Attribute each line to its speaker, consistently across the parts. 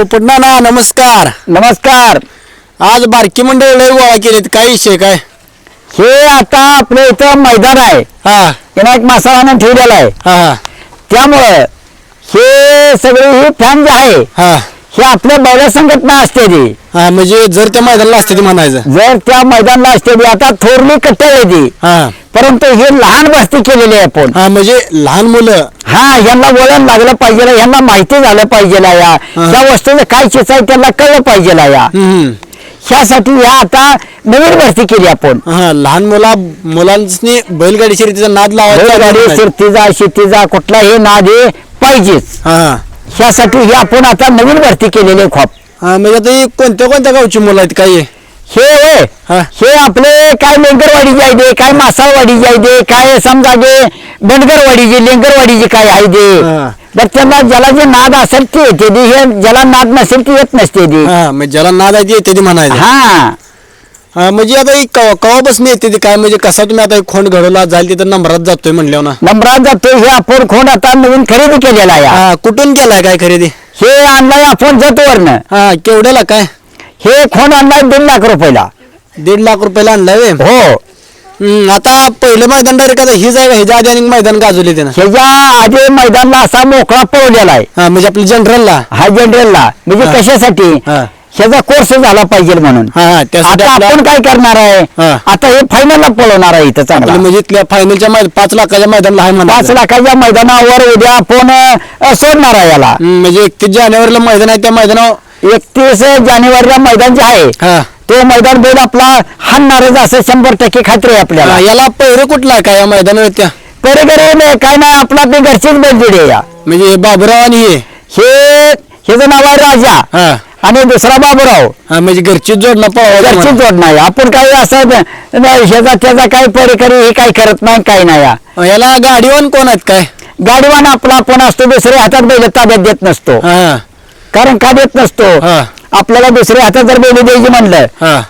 Speaker 1: पोपटना ना नमस्कार.
Speaker 2: नमस्कार.
Speaker 1: आज बारकी मंडळ लय गोळा केलेत. काय विषय काय?
Speaker 2: हे आता आपल्या इथं मैदान आहे.
Speaker 1: हा.
Speaker 2: एक मासाळानं ठेवलेला आहे.
Speaker 1: हा हा.
Speaker 2: त्यामुळं हे सगळे हे फॅन जे आहे.
Speaker 1: हा.
Speaker 2: हे आपल्या बैला संघटना असते ती.
Speaker 1: हा म्हणजे जर त्या मैदानाला असते ते म्हणायचं.
Speaker 2: जर त्या मैदानला असते ती आता थोरली कट्ट्या आहे ती.
Speaker 1: हा.
Speaker 2: परंतु हे लहान वस्ती केलेली आहे आपण.
Speaker 1: हा म्हणजे लहान मुलं.
Speaker 2: हा यांना वळण लागलं पाहिजे यांना माहिती झालं पाहिजे या.
Speaker 1: हा.
Speaker 2: त्या वस्तूचं काय आहे त्यांना कळलं पाहिजे या.
Speaker 1: हम्म.
Speaker 2: ह्यासाठी ह्या आता नवीन भरती केली आपण.
Speaker 1: हा लहान मुला मुलांनी बैलगाडी शर्यतीचा नाद लावायचा
Speaker 2: गाडी शेतीचा शेतीचा कुठलाही नाद हे पाहिजेच.
Speaker 1: हा.
Speaker 2: ह्यासाठी ही आपण आता नवीन भरती केलेली खोप.
Speaker 1: हा म्हणजे आता ही कोणत्या कोणत्या गावची मुलं आहेत काय
Speaker 2: हे होय.
Speaker 1: हा.
Speaker 2: हे आपले काय लेंगरवाडीचे आहे ते काय मासाळवाडीचे आहे ते काय समजा गे बंडगरवाडीचे लेंगरवाडीचे काय आहे ते.
Speaker 1: हा.
Speaker 2: तर त्यांना ज्याला जे नाद असेल ते येते ते हे ज्याला नाद नसेल ते येत नसते
Speaker 1: हा म्हणजे ज्याला नाद आहे ते येते ते म्हणायचं.
Speaker 2: हा.
Speaker 1: हा म्हणजे आता ही कवा कवापासून येते ते? काय म्हणजे कसा तुम्ही आता खोंड घडवला जाईल तिथं नंबरात जातोय म्हणल्यावर ना?
Speaker 2: नंबरात जातो हे आपण खोंड आता नवीन खरेदी केलेला आहे.
Speaker 1: हा कुठून केलाय काय खरेदी?
Speaker 2: हे आणलाय आपण जतवरनं.
Speaker 1: हा केवढ्याला काय?
Speaker 2: हे खोंड आणलाय दीड लाख रुपयाला.
Speaker 1: दीड लाख रुपयाला आणलाय व्हय?
Speaker 2: हो.
Speaker 1: हम्म, आता पहिलं मैदान डायरेक्ट आता ही जागा ह्याच्या आधी आणि मैदान गाजवले त्यानं?
Speaker 2: ह्याच्या आधी मैदानला असा मोकळा पळवलेला आहे.
Speaker 1: हा म्हणजे आपल्या जनरलला
Speaker 2: हा जनरलला म्हणजे
Speaker 1: हा.
Speaker 2: कशासाठी?
Speaker 1: हा.
Speaker 2: ह्याचा कोर्स झाला पाहिजे म्हणून.
Speaker 1: हा हा त्यासाठी
Speaker 2: आता
Speaker 1: आपला
Speaker 2: आपण काय करणार आहे?
Speaker 1: हा.
Speaker 2: आता हे फायनलला पळवणार आहे इथं चांगला.
Speaker 1: आपलं म्हणजे इथल्या फायनलच्या पाच लाखाच्या मैदानला आहे म्हणा
Speaker 2: पाच लाखाच्या मैदानावर उद्या आपण अ, सोडणार आहे याला.
Speaker 1: म्हणजे एकतीस जानेवारीला मैदान आहे त्या मैदानावर
Speaker 2: एकतीस जानेवारीला मैदान जे आहे
Speaker 1: हा.
Speaker 2: तो मैदान बैल आपला हाणणारच असं शंभर टक्के खात्री आहे आपल्याला.
Speaker 1: हा, याला पहिरं कुठला आहे? काय या मैदानावर त्या
Speaker 2: बरे करे काय नाही आपला ते घरचीच आहे या.
Speaker 1: म्हणजे बाबुराव आणि हे?
Speaker 2: हे ह्याचं नाव आहे राजा.
Speaker 1: हा.
Speaker 2: आणि दुसरा बाबूराव.
Speaker 1: हा म्हणजे घरचीच जोडणं
Speaker 2: घरची
Speaker 1: पाहावं
Speaker 2: जोड नाही. आपण काही असं न- ह्याचा त्याचा काही परिकरी हे काही करत नाही काही नाही.
Speaker 1: याला गाडीवान कोण आहेत काय?
Speaker 2: गाडीवान आपला आपण असतो दुसऱ्या हातात बैल ताब्यात देत नसतो.
Speaker 1: हा.
Speaker 2: कारण का देत नसतो?
Speaker 1: हा.
Speaker 2: आपल्याला दुसऱ्या हातात जर बैल द्यायची
Speaker 1: हा.
Speaker 2: म्हणलं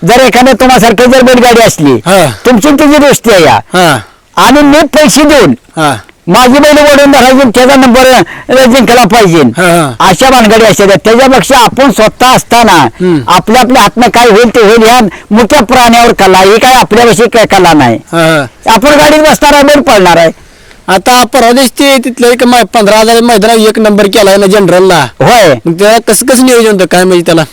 Speaker 2: जर एखाद्या तुम्हासारखी जर बैलगाडी असली
Speaker 1: हा.
Speaker 2: तुमची आणि तुझी दोस्ती आहे या.
Speaker 1: हा.
Speaker 2: आणि मी पैसे देऊन
Speaker 1: हा.
Speaker 2: माझी बैल ओढून धरायची त्याचा नंबर जिंकला पाहिजे. अशा भानगडी असतात त्याच्यापेक्षा आपण स्वतः असताना. आपल्या आपल्या हातनं काय होईल ते होईल ह्या मोठ्या प्राण्यावर कला ही काय आपल्याविषयी काय कला नाही.
Speaker 1: हा
Speaker 2: आपण गाडीत बसणार आहे बैल पळणार आहे.
Speaker 1: आता परवा दिवशी ते तिथलं एक पंधरा हजार मैदानात एक नंबर केलाय ना जनरलला
Speaker 2: होय.
Speaker 1: त्याला कसं कसं नियोजन होतं? काय म्हणजे त्याला?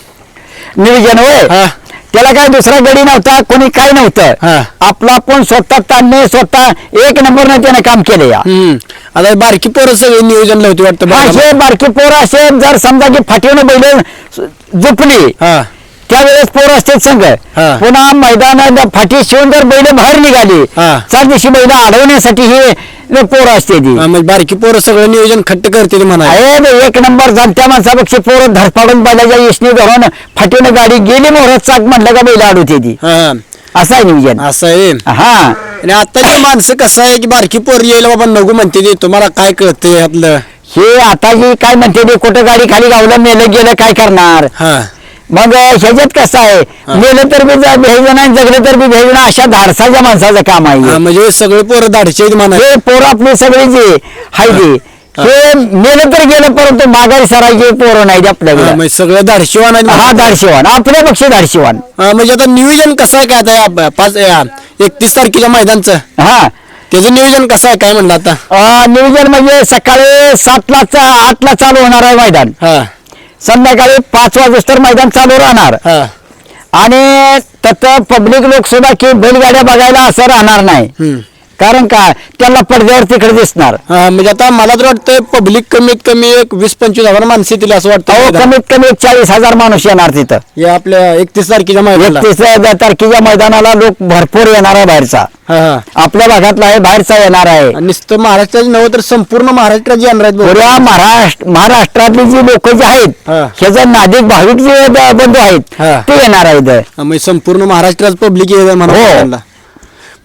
Speaker 2: नियोजन होय?
Speaker 1: हा.
Speaker 2: त्याला काय दुसरा गडी नव्हता कोणी काय नव्हतं. आपला आपण स्वतः ताणणे स्वतः एक नंबरनं त्याने काम केले या.
Speaker 1: आता हे बारकी पोरं सगळे नियोजन लावते वाटतं
Speaker 2: बारकी पोर असे जर समजा की फाटीवनं बैल झोपली
Speaker 1: हा.
Speaker 2: त्यावेळेस पोर असते संघ
Speaker 1: हा.
Speaker 2: पुन्हा मैदानात फाटी शिवून जर बैल बाहेर निघाली
Speaker 1: हा.
Speaker 2: चार दिवशी बैल अडवण्यासाठी हे पोर असते ती.
Speaker 1: हा, म्हणजे बारकी पोरं सगळं नियोजन खट्ट करते म्हणा
Speaker 2: बे, एक नंबर जाणत्या माणसापेक्षा पोरं धडपाडून बैलाच्या यशनी धरून फाटीनं गाडी गेली मोहरत चाक म्हटलं का बैल अडवते ती.
Speaker 1: हा.
Speaker 2: असं आहे नियोजन.
Speaker 1: असं आहे.
Speaker 2: हा.
Speaker 1: आणि आताची माणसं कसं आहे की बारकी पोर येईल बाबा नको म्हणते ते. तुम्हाला काय कळतंय यातलं?
Speaker 2: हे आता जी काय म्हणते ते? कुठं गाडी खाली गावलं मेलं गेलं काय करणार?
Speaker 1: हा.
Speaker 2: मग ह्याच्यात कसं आहे? मेलं तर बी जा- भेजणं नाही जगलं तर बी भेजणं अशा धाडसाच्या माणसाचं काम आहे
Speaker 1: हा. म्हणजे सगळे पोरं धाडचे म्हणा
Speaker 2: हे पोरं आपली सगळी जी हाय ती हे. मेलं तर गेलं परंतु माघारी सरायचे पोरं नाहीत
Speaker 1: हा,
Speaker 2: आपल्याकडे
Speaker 1: म्हणजे सगळं धाडशिवान आहेत
Speaker 2: हा
Speaker 1: म्हणा.
Speaker 2: धाडशिवान. आपल्यापेक्षा धाडशिवान.
Speaker 1: हा, म्हणजे आता नियोजन कसं आहे काय आता या प- पाच एकतीस तारखेच्या मैदानचं?
Speaker 2: हा.
Speaker 1: त्याचं नियोजन कसं आहे काय म्हणलं आता?
Speaker 2: अं, नियोजन म्हणजे सकाळी सातला चा- आठला चालू होणार आहे मैदान.
Speaker 1: हा.
Speaker 2: संध्याकाळी पाच वाजता मैदान चालू राहणार.
Speaker 1: हा.
Speaker 2: आणि त्यात पब्लिक लोक सुद्धा की बैलगाड्या बघायला असं राहणार नाही.
Speaker 1: हम्म.
Speaker 2: कारण का त्यांना पडद्यावर तिकडे दिसणार.
Speaker 1: हा म्हणजे आता मला तर वाटतं पब्लिक कमीत कमी एक वीस पंचवीस हजार माणसं येतील असं
Speaker 2: अहो
Speaker 1: वाटतं
Speaker 2: कमीत कमी चाळीस हजार माणूस येणार तिथं.
Speaker 1: या आपल्या एकतीस तारखेच्या
Speaker 2: एकतीस तारखेच्या मैदानाला लोक भरपूर येणार आहे बाहेरचा.
Speaker 1: हा हा.
Speaker 2: आपल्या भागातला आहे बाहेरचा येणार आहे.
Speaker 1: आणि नुसतं महाराष्ट्राचे नव्हे तर संपूर्ण महाराष्ट्राची येणार आहेत.
Speaker 2: पुऱ्या महाराष्ट्र महाराष्ट्रातली जी लोक जे आहेत
Speaker 1: हा.
Speaker 2: ह्याचे नादिक भाविक जे ब- बंधू आहेत
Speaker 1: हा.
Speaker 2: ते येणार आहेत.
Speaker 1: म्हणजे संपूर्ण महाराष्ट्रात पब्लिक येत म्हणा
Speaker 2: हो.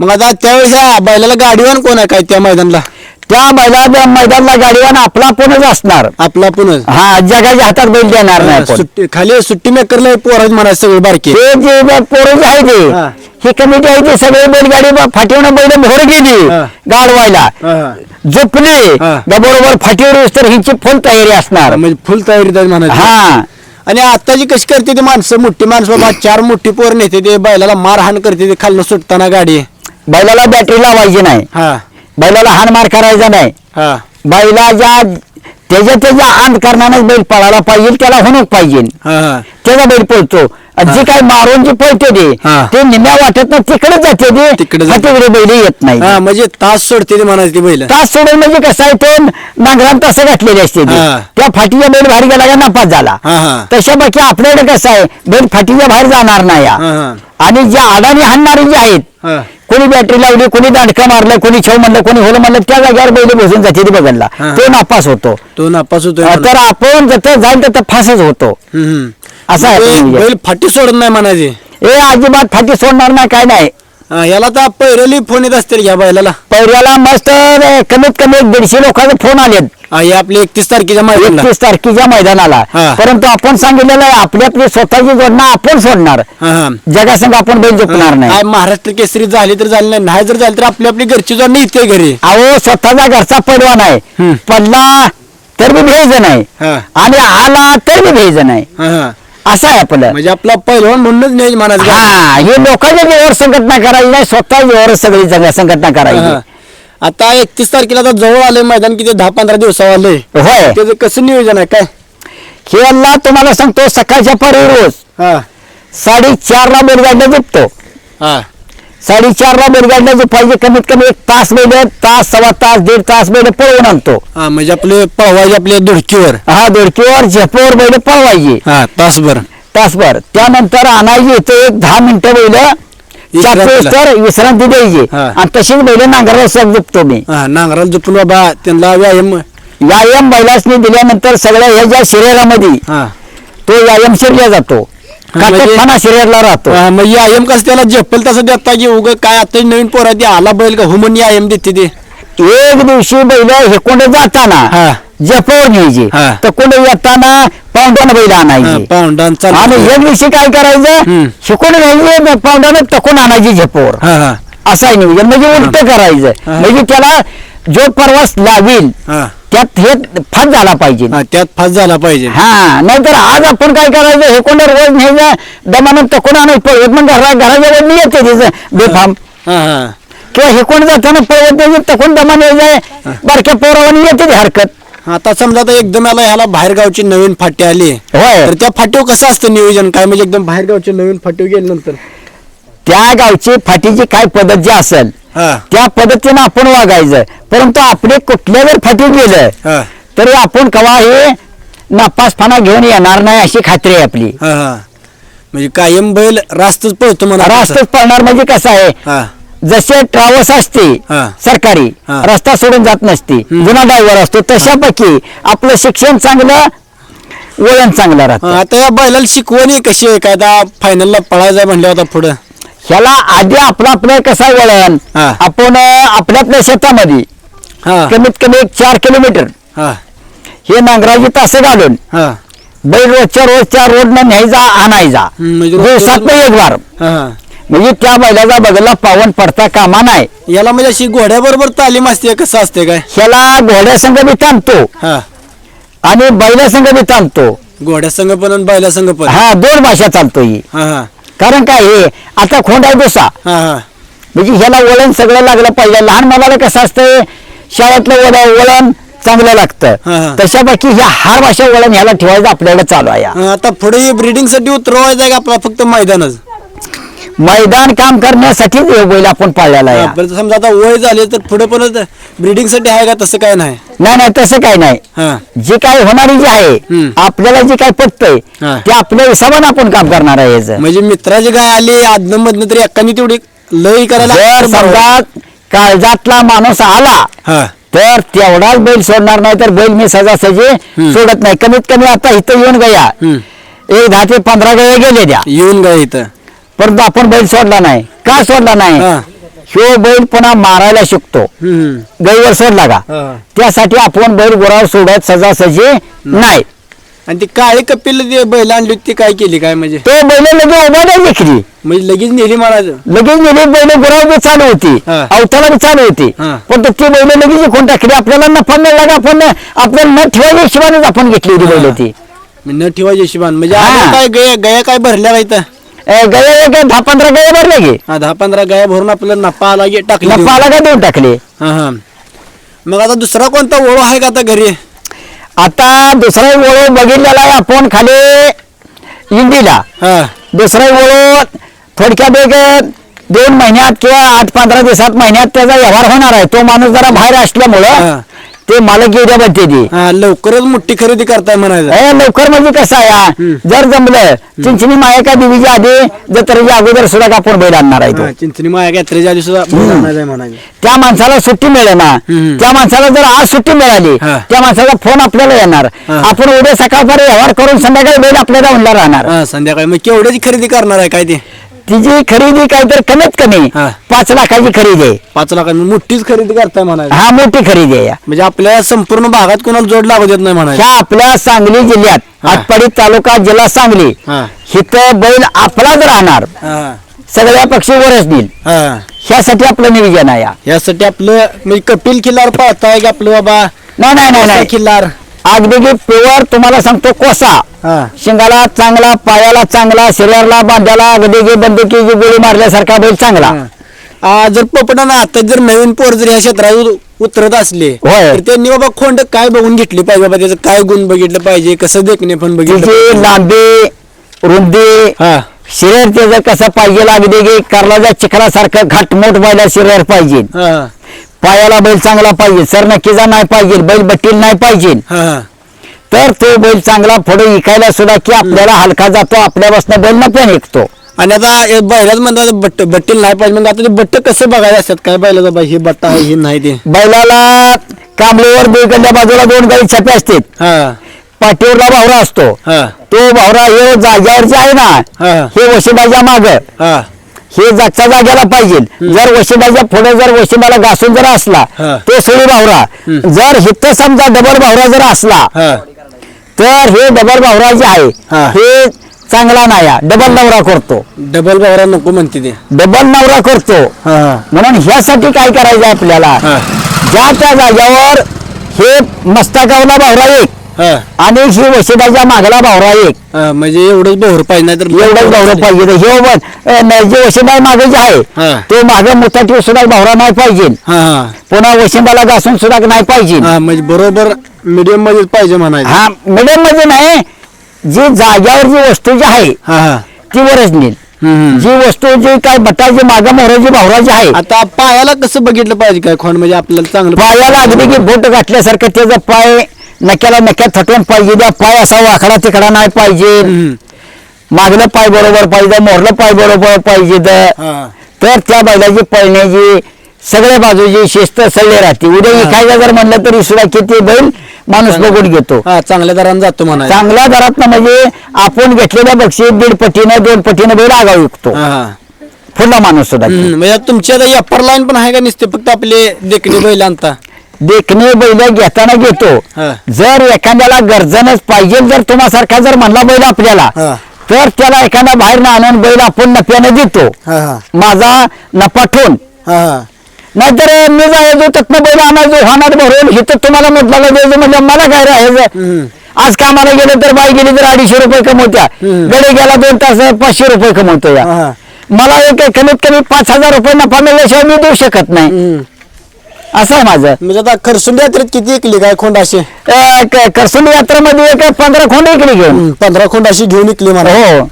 Speaker 1: मग आता त्यावेळेस ह्या बैलाला गाडीवान कोण आहे काय त्या मैदानाला?
Speaker 2: त्या मैदान मैदानला गाडीवान आपला आपणच असणार.
Speaker 1: आपला पुनच
Speaker 2: हा जगाच्या हातात बैल देणार नाही आपण.
Speaker 1: सुट्टी खाली सुट्टी मेकरला पोर आहेत म्हणा सगळे बारके.
Speaker 2: ते जे ब- पोरं जे आहे ते
Speaker 1: हा.
Speaker 2: ही कमिटी आहे ते सगळे बैलगाडी फाटीवरून बैल मोहर गेली
Speaker 1: हा.
Speaker 2: गाडवायला. झोपली
Speaker 1: हा.
Speaker 2: बरोबर फाटीवर तर हिची फुल तयारी असणार.
Speaker 1: म्हणजे फुल आहेत म्हणायचं
Speaker 2: हा.
Speaker 1: आणि आताची कशी करते ते माणसं? मोठी माणसं बाबा चार मोठी पोर नेते ते बैलाला मारहाण करते ते खाल्लं सुटताना गाडी.
Speaker 2: बैलाला बॅटरी लावायची नाही.
Speaker 1: हा.
Speaker 2: बैलाला हाणमार करायचा नाही.
Speaker 1: हा.
Speaker 2: बैलाच्या त्याच्या त्याच्या अंध करण्यानेच बैल पळायला पाहिजे त्याला होणूक पाहिजे.
Speaker 1: हा हा.
Speaker 2: त्याचा बैल पळतो. आणि जे काही मारून जे पळते ते
Speaker 1: हा.
Speaker 2: ते निम्या वाटत ना तिकडे जाते ते.
Speaker 1: तिकडे जाते.
Speaker 2: बैल येत नाही.
Speaker 1: हा म्हणजे तास सोडते ते म्हणायचे ते बैल.
Speaker 2: तास सोडून म्हणजे कसं आहे ते नांगरात तसं घातलेले असते ते.
Speaker 1: हा.
Speaker 2: त्या फाटीच्या बैल बाहेर गेला का नापास झाला.
Speaker 1: हा हा.
Speaker 2: तशा बाकी आपल्याकडे कसं आहे बैल फाटीच्या बाहेर जाणार नाही. हा.
Speaker 1: हा. हा
Speaker 2: आणि जे अडाणी हाणणारे जे आहेत
Speaker 1: हा.
Speaker 2: कोणी बॅटरी लावली कोणी दांडका मारलं कोणी छव म्हणलं कोणी होलं म्हणलं त्या जागेवर बैल बसून जाते ते बघायला
Speaker 1: हा.
Speaker 2: तो नापास होतो
Speaker 1: तो नापास होतोय
Speaker 2: अं, तर आपण जर जाईल तर फासच होतो
Speaker 1: हम्म.
Speaker 2: असं आहे
Speaker 1: बैल-
Speaker 2: म्हणजे.
Speaker 1: बैल फाटी सोडत नाही म्हणायचे
Speaker 2: ए अजिबात फाटी सोडणार नाही काय नाही
Speaker 1: याला तर पहिरली फोन येत असतील या बैलाला.
Speaker 2: पैऱ्याला मस्त अं, कमीत कमी एक दीडशे लोकांचे फोन आलेत.
Speaker 1: हा, हे आपले एकतीस तारखेच्या मैदानाला.
Speaker 2: एकतीस तारखेच्या मैदानाला.
Speaker 1: हा.
Speaker 2: परंतु आपण सांगितलेलं आहे आपली आपली स्वतःची जोडणं आपण सोडणार.
Speaker 1: हा हा.
Speaker 2: जगासंग आपण बैल झोपणार नाही.
Speaker 1: महाराष्ट्र केसरी झाली तर झाली नाही नाही जर झाली तर आपली आपली घरची जोड इथे घरी.
Speaker 2: अहो स्वतःचा घरचा पैलवान आहे.
Speaker 1: हम्म.
Speaker 2: पडला तर बी भेज नाही.
Speaker 1: हा.
Speaker 2: आणि आला तर बी भेज नाही.
Speaker 1: हा, हा.
Speaker 2: असं आहे आपलं.
Speaker 1: म्हणजे आपला पहिलवान म्हणूनच नाही म्हणायचं का?
Speaker 2: हा हे लोकांच्या जीवावर संघटना करायची नाही स्वतः जीवावर सगळी जग- संघटना
Speaker 1: हा,
Speaker 2: करायची.
Speaker 1: आता एकतीस तारखेला आता जवळ आलंय मैदान किती? दहा पंधरा दिवसावर आलंय.
Speaker 2: होय.
Speaker 1: त्याचं कसं नियोजन आहे काय?
Speaker 2: हे अल्ला तुम्हाला सांगतो सकाळच्या परी रोज
Speaker 1: हा.
Speaker 2: साडेचारला बैलगाडीला झोपतो.
Speaker 1: हा.
Speaker 2: साडेचारला बैलगाडीला झोपायचे कमीत कमी एक तास बैल तास सव्वा तास दीड तास बैल पळवून आणतो.
Speaker 1: हा म्हणजे आपले पळवायचे आपले धुडकीवर
Speaker 2: हा दोडकीवर झेपोवर बैल पळवायचे.
Speaker 1: हा तासभर.
Speaker 2: तासभर. त्यानंतर आणायची इथे एक दहा मिनिटं बैल
Speaker 1: विश्रांतीला.
Speaker 2: तर विश्रांती द्यायची.
Speaker 1: हा.
Speaker 2: आणि तशीच बैल नांगराला सग झोपतो मी.
Speaker 1: हा नांगराला झोपून बाबा त्यांना व्यायाम
Speaker 2: व्यायाम बैलासनी दिल्यानंतर सगळ्या ह्या ज्या शरीरामध्ये
Speaker 1: हा.
Speaker 2: तो व्यायाम शरीरात जातो.
Speaker 1: म्हणजे-
Speaker 2: काटकपणा शरीराला राहतो?
Speaker 1: हा, मग व्यायाम कसं त्याला झेपेल तसं देता की उग काय आता नवीन पोरा ती आला बैल का? हुमन व्यायाम देते ते.
Speaker 2: एक दिवशी बैल हे कोंड जाताना जपवर न्यायचे
Speaker 1: हा.
Speaker 2: तर कोंड येताना पाऊंडानं बैल आणायचे.
Speaker 1: पाऊंडांचा
Speaker 2: आणि एक दिवशी काय करायचं. शिकून न्यायचे पाऊंडानं तकून आणायची झेपोवर.
Speaker 1: हा हा.
Speaker 2: असं नियोजन. म्हणजे उलट करायचं.
Speaker 1: हा.
Speaker 2: म्हणजे त्याला जो परवास लावील
Speaker 1: हा.
Speaker 2: त्यात हे फाट झाला पाहिजे.
Speaker 1: हा, त्यात फास झाला पाहिजे.
Speaker 2: हा नाहीतर आज आपण काय करायचं? हे कोण रोज न्यायचं? दमानं तकून आणायचं पळवत मग घरा घराच्या वर येते त्याचं बेफाम.
Speaker 1: हा हा.
Speaker 2: किंवा हे कोण जाताना पळवत नाही तकून दमाने जाय बारक्या पोरावानी येते ती हरकत.
Speaker 1: आता समजा आता एकदम याला ह्याला बाहेर गावची नवीन फाटी आली.
Speaker 2: होय.
Speaker 1: तर त्या फाटीव कसं असतं नियोजन? काय म्हणजे एकदम बाहेर गावची नवीन फाटीव गेल्यानंतर?
Speaker 2: त्या गावची फाटीची काय पद्धत जी असेल
Speaker 1: हा.
Speaker 2: त्या पद्धतीनं आपण वागायचं. परंतु आपले कुठल्या जर फाटी गेलं
Speaker 1: हा.
Speaker 2: तरी आपण कवा हे नापासपणा घेऊन येणार नाही अशी खात्री आहे आपली.
Speaker 1: हा हा. म्हणजे कायम बैल रास्तच पळतो म्हणा
Speaker 2: रास्तच पडणार म्हणजे कसं आहे?
Speaker 1: हा.
Speaker 2: जसे ट्रॅव्हल्स असते
Speaker 1: हा.
Speaker 2: सरकारी
Speaker 1: हा.
Speaker 2: रस्ता सोडून जात नसते. जुना ड्रायव्हर असतो तशापैकी आपलं शिक्षण चांगलं वळण चांगलं राहतं.
Speaker 1: हा, आता या बैलाला शिकवणी कशी आहे? आता फायनलला पळायचं म्हणलं आता पुढं?
Speaker 2: ह्याला आधी आपलं आपलं कसं आहे वळण?
Speaker 1: हा.
Speaker 2: आपण अं, आपल्या आपल्या शेतामध्ये
Speaker 1: हा.
Speaker 2: कमीत कमी एक चार किलोमीटर.
Speaker 1: हा.
Speaker 2: हे नांगराची तास घालून
Speaker 1: हा.
Speaker 2: बैल रोजच्या रोजच्या रोडनं न्यायचा आणायचा
Speaker 1: हम्म, म्हणजे रोज-
Speaker 2: दिवसात एक वार.
Speaker 1: हा. हा.
Speaker 2: म्हणजे त्या बैलाचा बगला पावन पडता कामा नाही.
Speaker 1: याला म्हणजे अशी घोड्याबरोबर तालीम असते कसं असते काय?
Speaker 2: ह्याला घोड्या संघ बी ताणतो
Speaker 1: हा.
Speaker 2: आणि बैला संघ बी ताणतो
Speaker 1: घोड्या संघ पण आणि बैला संघ पण.
Speaker 2: हा दोन भाषा चालतो ही.
Speaker 1: हा हा.
Speaker 2: कारण काय हे आता खोंड आहे
Speaker 1: हा हा.
Speaker 2: म्हणजे ह्याला वळण सगळं लागलं पाहिजे. लहान मुलाला कसं असतं शाळेतलं वळण वळण चांगलं लागतं.
Speaker 1: हा.
Speaker 2: तशापैकी ह्या हार भाषा वळण ह्याला ठेवायचं आपल्याला चालू आहे
Speaker 1: हा, आता पुढे ब्रिडिंगसाठी उतरवायचं आहे का आपला फक्त मैदानच?
Speaker 2: मैदान काम करण्यासाठीच हे बैल आपण पाळलेला आहे
Speaker 1: हा, समजा आता वय झाले तर पुढे पण ब्रिडिंगसाठी आहे का तसं काय नाही
Speaker 2: नाही नाही तसं काही नाही
Speaker 1: हा
Speaker 2: जे काही होणारी जे आहे
Speaker 1: हम्म.
Speaker 2: आपल्याला जे काही पटतंय
Speaker 1: हा.
Speaker 2: ते आपल्या हिशोबाने आपण काम करणार आहे याचं
Speaker 1: म्हणजे मित्राची गाय आली आदन मधन तरी एकानी तेवढी लय करायला
Speaker 2: जर. समजा काळजातला माणूस आला
Speaker 1: हा
Speaker 2: तर तेवढाच बैल सोडणार नाही तर बैल मी सजासजी. सोडत नाही कमीत कमी आता इथं येऊन गया
Speaker 1: हम्म.
Speaker 2: एक दहा ते पंधरा गया गेले द्या
Speaker 1: येऊन गाय इथं
Speaker 2: परंतु आपण बैल सोडला नाही. का सोडला नाही?
Speaker 1: हा.
Speaker 2: ह्यो बैल पुन्हा मारायला शिकतो.
Speaker 1: हम्म.
Speaker 2: सोडला का?
Speaker 1: हा.
Speaker 2: त्यासाठी आपण बैल गुरावर सोडत सजासजी नाही.
Speaker 1: आणि ती काळी कपिल जे बैल आणली होती ती काय केली काय म्हणजे?
Speaker 2: तो बैल लगेच उभा नाही विक्री
Speaker 1: म्हणजे लगेच नेली म्हणायचं
Speaker 2: लगेच नेली बैल गुरावर बी चालू होती.
Speaker 1: हा.
Speaker 2: अवताला बी चालू होती.
Speaker 1: हा.
Speaker 2: पण ती बैल लगेच विकून टाकली. आपल्याला नफा मिळाला का आपण आपल्याला न ठेवायच्या हिशोबानेच आपण घेतली होती बैल ती.
Speaker 1: न ठेवायची हिशोबान. म्हणजे
Speaker 2: हा.
Speaker 1: काय गया गया काय भरल्या तर
Speaker 2: ए, गया एक दहा पंधरा गया भरले की.
Speaker 1: हा दहा पंधरा गाया भरून आपल्याला नफा आला की टाकली
Speaker 2: नफा आला का देऊन टाकले?
Speaker 1: हा हा. मग आता दुसरा कोणता ओळख आहे का आता घरी?
Speaker 2: आता दुसरा ओळख बघितलेला आहे आपण खाली इंडीला.
Speaker 1: हा.
Speaker 2: दुसरा ओळख थोडक्यात एक दोन महिन्यात किंवा आठ पंधरा दिवसात महिन्यात त्याचा व्यवहार होणार आहे. तो माणूस जरा बाहेर
Speaker 1: हा.
Speaker 2: ते मालक येऊ द्या म्हणते ती.
Speaker 1: हा लवकरच मोठी खरेदी करताय म्हणायचं.
Speaker 2: लवकर म्हणजे कसं आहे हा? जर जमलं चिंचणी मायका देवीच्या आधी जत्रेच्या अगोदर सुद्धा का आपण बैल आणणार आहे तो?
Speaker 1: हा, चिंचणी माया यात्रेच्या आधी सुद्धा म्हणायचं.
Speaker 2: त्या माणसाला सुट्टी मिळेल ना?
Speaker 1: हम्म.
Speaker 2: त्या माणसाला जर आज सुट्टी मिळाली
Speaker 1: हा.
Speaker 2: त्या माणसाचा फोन आपल्याला येणार.
Speaker 1: हा.
Speaker 2: आपण उद्या सकाळपर्यंत व्यवहार करून संध्याकाळी बैल आपल्याला म्हणला राहणार.
Speaker 1: हा संध्याकाळी. मग केवढ्याची खरेदी करणार आहे काय ते?
Speaker 2: तिची खरेदी काहीतरी कमीत कमी
Speaker 1: हा.
Speaker 2: पाच लाखाची खरेदी. आहे
Speaker 1: पाच लाख मोठीच खरेदी करताय म्हणायचं.
Speaker 2: हा मोठी खरेदी आहे.
Speaker 1: म्हणजे आपल्या संपूर्ण भागात कोणाला जोड लागू देत नाही म्हणायचं.
Speaker 2: ह्या आपल्या सांगली जिल्ह्यात
Speaker 1: हा.
Speaker 2: आटपाडी तालुका जिल्हा सांगली
Speaker 1: हा.
Speaker 2: इथं बैल आपलाच राहणार.
Speaker 1: हा.
Speaker 2: सगळ्या पक्षी वरच नेईल
Speaker 1: हा.
Speaker 2: ह्यासाठी आपलं नियोजन आहे.
Speaker 1: यासाठी आपलं म्हणजे कपिल खिल्लार पाहताय की आपलं बाबा
Speaker 2: नाही नाही नाही नाही.
Speaker 1: खिल्लार
Speaker 2: अगदी प्युअर तुम्हाला सांगतो कोसा.
Speaker 1: हा.
Speaker 2: शिंगाला चांगला पायाला चांगला शरीराला बांध्याला अगदी की बंदुकीची गोळी मारल्यासारखा बैल चांगला.
Speaker 1: आ, जर पोपटानं आता जर नवीन पोर जर या क्षेत्रात उ- उतरत असले
Speaker 2: होय.
Speaker 1: तर त्यांनी बाबा खोंड काय बघून घेतली पाहिजे? बाबा त्याचं काय गुण बघितलं पाहिजे? कसं देखणे पण बघितलं
Speaker 2: तिची लांबी रुंदी
Speaker 1: हा.
Speaker 2: शरीर त्याचं कसं पाहिजे? अगदी की करलाच्या चिखलासारखं घाटमोट बैला शरीर पाहिजे.
Speaker 1: हा.
Speaker 2: पायाला बैल चांगला पाहिजे सर नक्कीचा नाही पाहिजे बैल बट्टील नाही पाहिजे. तर तो बैल चांगला पुढे विकायला सुद्धा की आपल्याला हलका जातो आपल्यापासून बैल न पण विकतो
Speaker 1: आणि आता बैलाच म्हणतात बट्ट बट्टील नाही पाहिजे मग आता ते बट्ट कसं बघायला असतात? काय बैलाचा बाई हे बट्टा आहे हे नाही ते.
Speaker 2: बैलाला कांबळीवर बेकडल्या बाजूला दोन गाई छापे असतात. पाठीवरला भावरा असतो. तो भावरा हे जाग्यावर जे आहे ना
Speaker 1: हा.
Speaker 2: हे वशिबाच्या माग.
Speaker 1: हा
Speaker 2: जागच्या जाग्याला पाहिजे. जर वशिबाच्या पुढे जर वशिबाला घासून जर असला. तो सोळी भावरा. जर हिथं समजा डबल भावरा जर असला तर हे डबल भावरा जे आहे
Speaker 1: हा.
Speaker 2: चांगला नाही. डबल नवरा करतो.
Speaker 1: डबल बावरा नको म्हणते ते.
Speaker 2: डबल नवरा करतो. म्हणून ह्यासाठी काय करायचं आपल्याला. ज्या त्या जाग्यावर हे मस्तकावला भावरा एक.
Speaker 1: हा.
Speaker 2: आणि ही वशिबाच्या मागला भावरा एक.
Speaker 1: हा म्हणजे एवढंच बहुर पाहिजे नाही तर
Speaker 2: एवढंच भावरा पाहिजे हे अ, न- जे वशिबाई मागे जे आहे. तो मागे मोठा ठेव सुद्धा भावरा नाही पाहिजे.
Speaker 1: हा हा.
Speaker 2: पुन्हा वशिबाला घासून सुद्धा नाही पाहिजे.
Speaker 1: हा म्हणजे बरोबर मीडियम मध्येच पाहिजे म्हणायचं.
Speaker 2: हा मिडियममध्ये नाही जी जाग्यावर जी वस्तू जी आहे
Speaker 1: हा हा.
Speaker 2: ती वरच नेईल.
Speaker 1: हम्म.
Speaker 2: जी वस्तू जी काय बटाची मागा मोहराची भावरा जी आहे
Speaker 1: आता पायाला कसं बघितलं पाहिजे काय खोंड? म्हणजे आपल्याला चांगलं
Speaker 2: पायाला अगदी की बोट घातल्यासारखं त्याचा पाय नक्याला नक्या थटवून पाहिजे त्या पाय असा वाकडा तिकडा नाही पाहिजे. मागलं पाय बरोबर पाहिजे मोरलं पाय बरोबर पाहिजे तर तर त्या बैलाची पळण्याची सगळ्या बाजूची शिस्त सगळे राहते. उद्या विकायला जर म्हणलं तरी सुद्धा किती बैल माणूस बघून घेतो.
Speaker 1: हा चांगल्या दरानं जातो म्हणायचं.
Speaker 2: चांगल्या दरात म्हणजे आपण घेतलेल्या बक्षी दीड पटीनं दोन पटीनं बैल आगाव विकतो.
Speaker 1: हा हा.
Speaker 2: पुढला माणूस सुद्धा.
Speaker 1: म्हणजे आता तुमची आता अप्पर लाईन पण आहे का नुसते फक्त आपले देखणे बैल आणता?
Speaker 2: देखणे बैल घेताना घेतो
Speaker 1: हा.
Speaker 2: जर एखाद्याला गरजनच पाहिजे जर तुम्हासारखा जर म्हणला बैल आपल्याला
Speaker 1: हा.
Speaker 2: तर त्याला एखादा बाहेर आणून बैल आपण नफ्याने देतो
Speaker 1: हा हा
Speaker 2: माझा नफा ठेवून
Speaker 1: हा हा
Speaker 2: नाहीतर मी जायचो त्यातनं बैल आणायचो होणार भरून इथं तुम्हाला म्हटलं द्यायचं म्हणजे मला काय राहायचं. आज कामाला गेलं तर बाई गेली तर अडीचशे रुपये कमवत्या. गडे गेला दोन तास पाचशे रुपये कमवतो या
Speaker 1: हा, हा.
Speaker 2: मला एक कमीत कमी पाच हजार रुपये नफा मिळल्याशिवाय मी देऊ शकत नाही. असं आहे माझं.
Speaker 1: म्हणजे आता खरसुंडी यात्रेत किती ऐकली काय खोंड असे
Speaker 2: अं, क- करसुंडी यात्रेमध्ये एक पंधरा खोंड इकडे घेऊन.
Speaker 1: पंधरा खोंड अशी घेऊन इकली मला
Speaker 2: हो.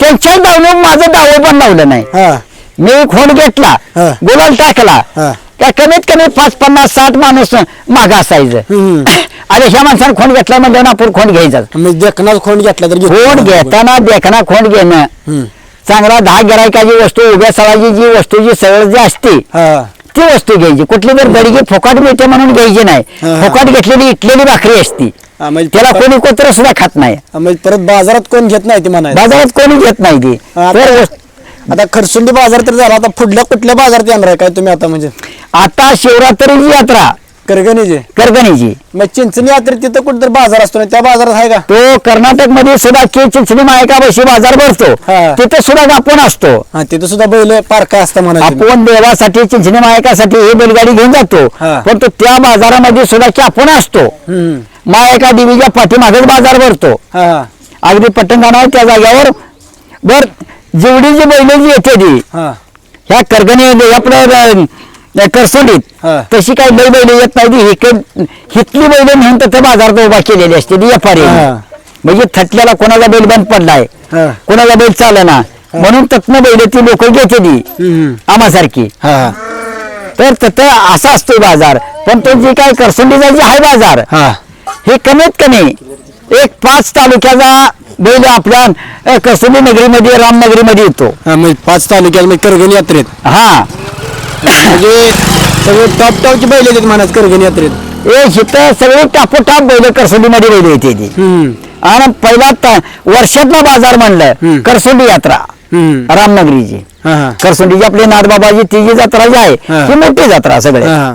Speaker 2: त्यांच्या दावणं माझं दावं पण लावलं नाही.
Speaker 1: हा.
Speaker 2: मी खोंड घेतला.
Speaker 1: हा.
Speaker 2: गुलाल टाकला.
Speaker 1: हा.
Speaker 2: त्या कमीत कमी पाच पन्नास साठ माणूस माग असायचं.
Speaker 1: हम्म.
Speaker 2: अरे ह्या माणसानं खोंड घेतला म्हणजे ना आपण खोंड घ्यायचा.
Speaker 1: म्हणजे देखणार खोंड घेतला तर घेतो.
Speaker 2: खोंड घेताना देखना खोंड घेणं.
Speaker 1: हम्म.
Speaker 2: चांगला दहा गिरायकाची वस्तू उभ्या सळाची जी वस्तू जी सगळं जी असते
Speaker 1: हा.
Speaker 2: ती वस्तू घ्यायची. कुठली तर गडगी फुकाट मिळते म्हणून घ्यायची नाही.
Speaker 1: हा.
Speaker 2: फुकाट घेतलेली इटलेली भाकरी असती.
Speaker 1: हा, म्हणजे
Speaker 2: त्याला कोणी कोत्र सुद्धा खात नाही.
Speaker 1: हा, म्हणजे परत बाजारात कोण घेत नाही ते म्हणायचं.
Speaker 2: बाजारात कोणी घेत नाही ती.
Speaker 1: हा,
Speaker 2: तर वस्त-
Speaker 1: आता खरसुंडी बाजार तर झाला आता पुढल्या कुठल्या बाजारात येणार आहे काय तुम्ही आता म्हणजे?
Speaker 2: आता शिवरात्रीची यात्रा.
Speaker 1: करगणीचे
Speaker 2: करगणीची
Speaker 1: मग चिंचणी यात्रेत तिथं कुठेतरी बाजार असतो ना त्या बाजारात आहे का?
Speaker 2: तो कर्नाटकमध्ये सुद्धा के चिंचणी मायकापाशी बाजार भरतो.
Speaker 1: हा.
Speaker 2: तिथे सुद्धा आपण असतो.
Speaker 1: हा तिथं सुद्धा बैल पारखा असता म्हणा
Speaker 2: आपण देवासाठी चिंचणी मायकासाठी ही बैलगाडी घेऊन जातो.
Speaker 1: हा.
Speaker 2: पण तो त्या बाजारामध्ये सुद्धा की आपण असतो मायका देवीच्या पाठीमागेच बाजार भरतो.
Speaker 1: हा. हा
Speaker 2: अगदी पट्टणगाणा आहे त्या जाग्यावर. बर जेवढी जी बैल जी येते ती
Speaker 1: हा.
Speaker 2: ह्या करगणी आपलं करसोंडीत.
Speaker 1: हा.
Speaker 2: तशी काही लई बैल येत नाही ती. हिक- हितली बैल म्हणून तर बाजारात उभा केलेली असते ती
Speaker 1: हा.
Speaker 2: म्हणजे थटल्याला कोणाचा बैल बंद पडलाय
Speaker 1: हा.
Speaker 2: कोणाचा बैल चालना म्हणून तत्न बैल ती लोक घेते ती
Speaker 1: हम्म.
Speaker 2: आम्हासारखी.
Speaker 1: हा. हा
Speaker 2: तर तिथं असा असतो बाजार. पण तो जे काय करसुंडीचा जे आहे बाजार
Speaker 1: हा.
Speaker 2: हे कमीत कमी एक पाच तालुक्याचा बैल आपल्या अ, कसुंडी नगरीमध्ये रामनगरीमध्ये येतो.
Speaker 1: हा म्हणजे पाच तालुक्यात म्हणजे करगणी यात्रेत.
Speaker 2: हा.
Speaker 1: म्हणजे सगळे टॉप टॉपची बैल येतात म्हणा करगणी यात्रेत.
Speaker 2: हे इथं सगळे टापोटाप बैल करसुंडीमध्ये बैल येते ती.
Speaker 1: हम्म.
Speaker 2: आणि पहिला त- वर्षातला बाजार म्हणलं. करसुंडी यात्रा.
Speaker 1: हम्म.
Speaker 2: रामनगरीची.
Speaker 1: हा हा.
Speaker 2: करसुंडीची आपली नाथबाबाची ती जी जत्रा जी आहे
Speaker 1: हा.
Speaker 2: ही मोठी जत्रा सगळे.
Speaker 1: हा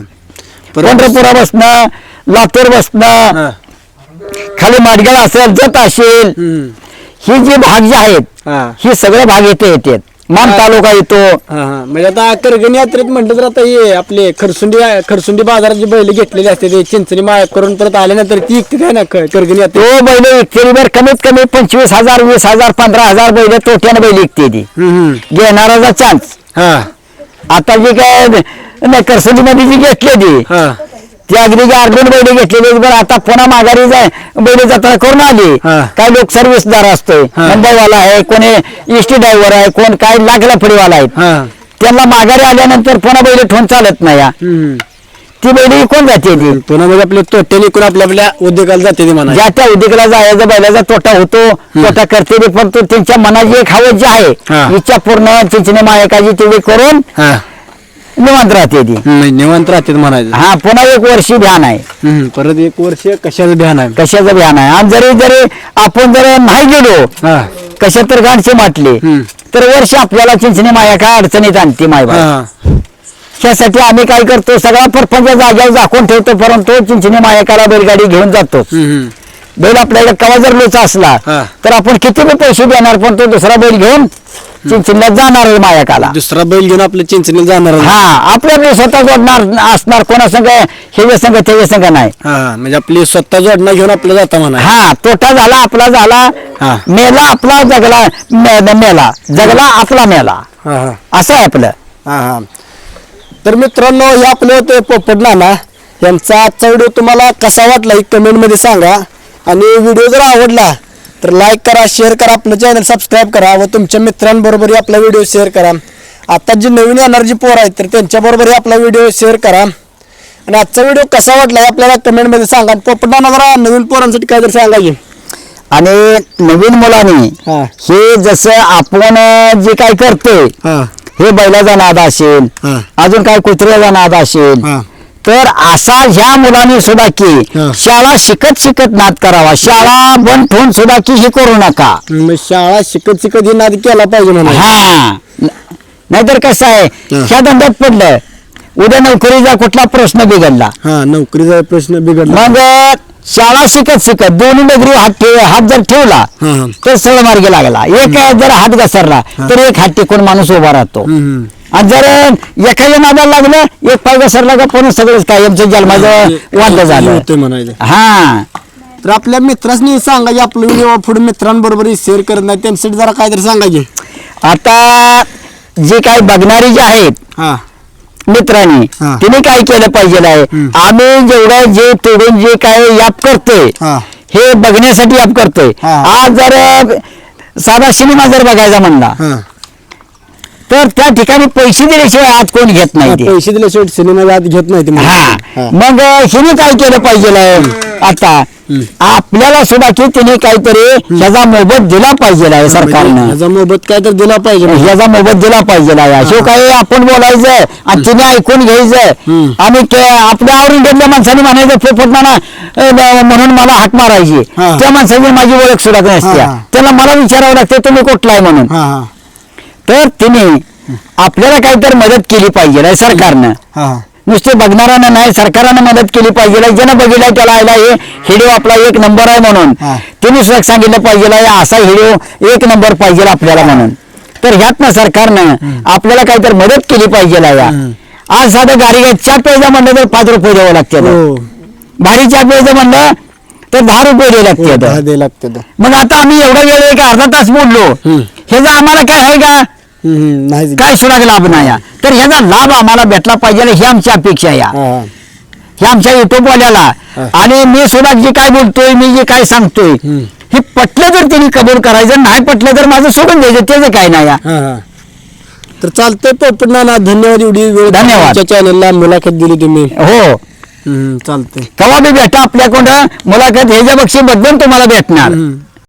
Speaker 2: पंढरपुरा बसणं लातूर बसणं
Speaker 1: हा.
Speaker 2: खाली माडगळ असेल जत असेल
Speaker 1: हम्म.
Speaker 2: ही जी भाग जे आहेत
Speaker 1: हा.
Speaker 2: ही सगळे भाग येते येतात. मान
Speaker 1: हा.
Speaker 2: तालुका येतो.
Speaker 1: हा हा. म्हणजे आता करगणी यात्रेत म्हटलं तर आता हे आपले खरसुंडी खरसुंडी बाजारात जी बैल घेतलेली असते ते चिंचणी माळ करून परत आल्यानंतर ती इकते काय ना क- करगणी यात्रेत?
Speaker 2: तो बैल विकते. बर कमीत कमी पंचवीस हजार वीस हजार पंधरा हजार बैल तोट्यानं बैल विकते ती. घेणाराचा चान्स
Speaker 1: हा.
Speaker 2: आता जी काय नाही करसुंडीमध्ये जी घेतली ती
Speaker 1: हा.
Speaker 2: ती अगदी जी अर्जुन बैल घेतलेली बरं आता पुन्हा माघारी जाय बैल जत्रा करून आली.
Speaker 1: हा.
Speaker 2: काय लोक सर्व्हिसदार असतोय.
Speaker 1: हा.
Speaker 2: मुंबईवाला आहे कोणी इष्टी ड्रायव्हर आहे कोण काय लागला फडीवाला आहेत.
Speaker 1: हा.
Speaker 2: त्यांना माघारी आल्यानंतर पुन्हा बैल ठेवून चालत नाही या. ती बैल कोण जाते ती.
Speaker 1: पुन्हा म्हणजे आपले तोट्याने इकडून आपल्या आपल्या उद्योगाला जाते ते म्हणा
Speaker 2: ज्या त्या उद्योगाला जायचा बैलाचा तोटा होतो. तोटा करते ते पण तो त्यांच्या मनाची एक हवस जी
Speaker 1: हा.
Speaker 2: आहे इच्छा पूर्ण चिंचणे मायकाची तेवढी करून
Speaker 1: हा.
Speaker 2: निवांत राहते ती.
Speaker 1: निवांत राहते म्हणायचं.
Speaker 2: हा पुन्हा एक वर्षी ध्यान आहे.
Speaker 1: हम्म, परत एक वर्ष कशाचं ध्यान आहे?
Speaker 2: कशाचं ध्यान आहे? आणि जरी जरी आपण जर नाही गेलो
Speaker 1: हा.
Speaker 2: कशात तर गाडचे माटले
Speaker 1: हम्म.
Speaker 2: तर वर्ष आपल्याला चिंचणी माया काय अडचणीत आणते माय
Speaker 1: हा.
Speaker 2: त्यासाठी आम्ही काय करतो सगळा परपंच जाग्यावर झाकून ठेवतो परंतु चिंचणी मायकाला बैलगाडी घेऊन जातो.
Speaker 1: हम्म, हम्म.
Speaker 2: बैल आपल्याला कवा जर लोचा असला
Speaker 1: हा.
Speaker 2: तर आपण किती बी पैसे देणार पण तो दुसरा बैल घेऊन चिंचणीला जाणार आहे मायकाला.
Speaker 1: दुसरा बैल घेऊन आपल्या चिंचणीला जाणार आहे.
Speaker 2: हा आपल्या स्वतः जोडणार असणार कोणा संघ हे संघ ते संघ नाही.
Speaker 1: हा हा. म्हणजे आपली स्वतः जोडणं घेऊन आपलं जाता म्हणा.
Speaker 2: हा तोटा झाला आपला झाला
Speaker 1: हा.
Speaker 2: मेला आपला जगला मे- मेला. जगला आपला मेला.
Speaker 1: हा हा.
Speaker 2: असं आहे आपलं.
Speaker 1: हा हा. तर मित्रांनो हे आपले होते पोपट नाना. यांचा आजचा व्हिडिओ तुम्हाला कसा वाटला ही कमेंटमध्ये सांगा. आणि व्हिडिओ जर आवडला तर लाईक करा शेअर करा आपलं चॅनल सबस्क्राईब करा व तुमच्या मित्रांबरोबरही आपला व्हिडिओ शेअर करा. आता जी नवीन येणार जी पोर आहेत तर त्यांच्याबरोबरही आपला व्हिडिओ शेअर करा. आणि आजचा व्हिडिओ कसा वाटला हे आपल्याला कमेंटमध्ये सांगा. पोपट जरा नवीन पोरांसाठी काय तर सांगा की.
Speaker 2: आणि नवीन मुलांनी
Speaker 1: हा.
Speaker 2: हे जसं आपण जे काय करतोय
Speaker 1: हा.
Speaker 2: हे बैलाचा नाद असेल
Speaker 1: हा.
Speaker 2: अजून काय कुत्र्याचा नाद असेल
Speaker 1: हा.
Speaker 2: तर असा ह्या मुलांनी सुद्धा की
Speaker 1: हा.
Speaker 2: शाळा शिकत शिकत नाद करावा. शाळा बंद ठेवून सुद्धा की हे करू नका.
Speaker 1: मग शाळा शिकत शिकत ही नाद केला पाहिजे म्हणा
Speaker 2: हा. न- नाहीतर कसं आहे
Speaker 1: हा.
Speaker 2: ह्या धंद्यात पडलं. उद्या नोकरीचा कुठला प्रश्न बिघडला?
Speaker 1: हा नोकरीचा प्रश्न बिघडला.
Speaker 2: मग शाळा शिकत शिकत दोन्ही नगरी हात ठेव हात जर ठेवला
Speaker 1: हा. हा
Speaker 2: तर सरळ मार्गी लागला. एक जर हात घसरला तर एक हात टेकून माणूस उभा राहतो.
Speaker 1: हम्म, हम्म.
Speaker 2: आणि जर एखाद्या नादाला लागलं एक पाय घसरला का पूर्ण सगळंच कायमचं जन्माचं वाद झालं.
Speaker 1: म्हणायचं.
Speaker 2: हा.
Speaker 1: तर आपल्या मित्रांनी सांगा की आपलं व्हिडिओ पुढे मित्रांबरोबर शेअर करत नाही त्यांच्यासाठी जरा काहीतरी सांगा की
Speaker 2: आता जे काही बघणारी जे आहेत
Speaker 1: हा.
Speaker 2: मित्रांनी
Speaker 1: हा.
Speaker 2: तिने काय केलं पाहिजे आहे?
Speaker 1: हम्म.
Speaker 2: आम्ही जेवढं जे तोडून जे काय याप करतोय
Speaker 1: हा.
Speaker 2: हे बघण्यासाठी याप करतोय.
Speaker 1: हा.
Speaker 2: आज जर अ, साधा सिनेमा जर बघायचा म्हणला
Speaker 1: हा.
Speaker 2: तर त्या ठिकाणी पैसे दिल्याशिवाय आत कोण घेत नाही ते.
Speaker 1: पैसे दिल्याशिवाय सिनेमा आत घेत नाही ते.
Speaker 2: हा. मग हिने काय केलं पाहिजे आता आपल्याला सुद्धा की तिने काहीतरी ह्याचा मोबत दिला पाहिजे आहे सरकारनं
Speaker 1: म्हणजे याचा मोबत काय तर दिला पाहिजे म्हणजे.
Speaker 2: ह्याचा मोबत दिला पाहिजे आहे अशो काही आपण बोलायचं आणि तिने ऐकून घ्यायचं.
Speaker 1: हम्म.
Speaker 2: आणि ते आपल्या घेतल्या माणसाने म्हणायचं पोपट म्हणा अ, ब- म्हणून मला हाक मारायची.
Speaker 1: हा.
Speaker 2: त्या माणसाची माझी ओळख सुद्धा नसते
Speaker 1: हा.
Speaker 2: त्याला मला विचारावं लागते तुम्ही कुठला आहे म्हणून?
Speaker 1: हा हा.
Speaker 2: तर तिने आपल्याला काहीतरी मदत केली पाहिजे सरकारनं.
Speaker 1: हा.
Speaker 2: नुसते बघणाऱ्यांना नाही सरकारनं मदत केली पाहिजे. ज्यानं बघितलं त्याला आयला हे हिडिओ आपला एक नंबर आहे म्हणून.
Speaker 1: हा.
Speaker 2: सुद्धा सांगितलं पाहिजे "हे असा हिडिओ एक नंबर पाहिजे आपल्याला म्हणून. तर ह्यातनं सरकारनं आपल्याला काहीतरी मदत केली पाहिजे या. आज साधं गाडी चहा प्यायचं म्हणलं तर पाच रुपये द्यावं लागते
Speaker 1: हो.
Speaker 2: भारी चहा प्यायचं म्हणलं तर दहा रुपये द्यावे
Speaker 1: हो,
Speaker 2: लागते
Speaker 1: तर.
Speaker 2: मग आता आम्ही एवढा वेळ एक अर्धा तास बोललो.
Speaker 1: हम्म.
Speaker 2: ह्याचा आम्हाला काय आहे का?
Speaker 1: नाही
Speaker 2: काय सुराग लाभ नाही. तर ह्याचा लाभ आम्हाला भेटला पाहिजे ही आमची अपेक्षा आहे
Speaker 1: हा,
Speaker 2: आमच्या युट्यूबवाल्याला. आणि मी सुद्धा जे काय बोलतोय मी जे काय सांगतोय. हे पटलं तर त्यांनी कबूल करायचं नाही पटलं तर माझं सोडून द्यायचं त्याचं काय नाही.
Speaker 1: हा, हा. तर चालतंय पोपट नाना धन्यवाद एवढी वेळ
Speaker 2: धन्यवाद.
Speaker 1: चॅनलला मुलाखत दिली तुम्ही
Speaker 2: हो
Speaker 1: हम्म, चालतंय
Speaker 2: कवा बी भेटा आपल्याकडं मुलाखत ह्याच्या बक्षी बदलून तुम्हाला भेटणार
Speaker 1: हम्म.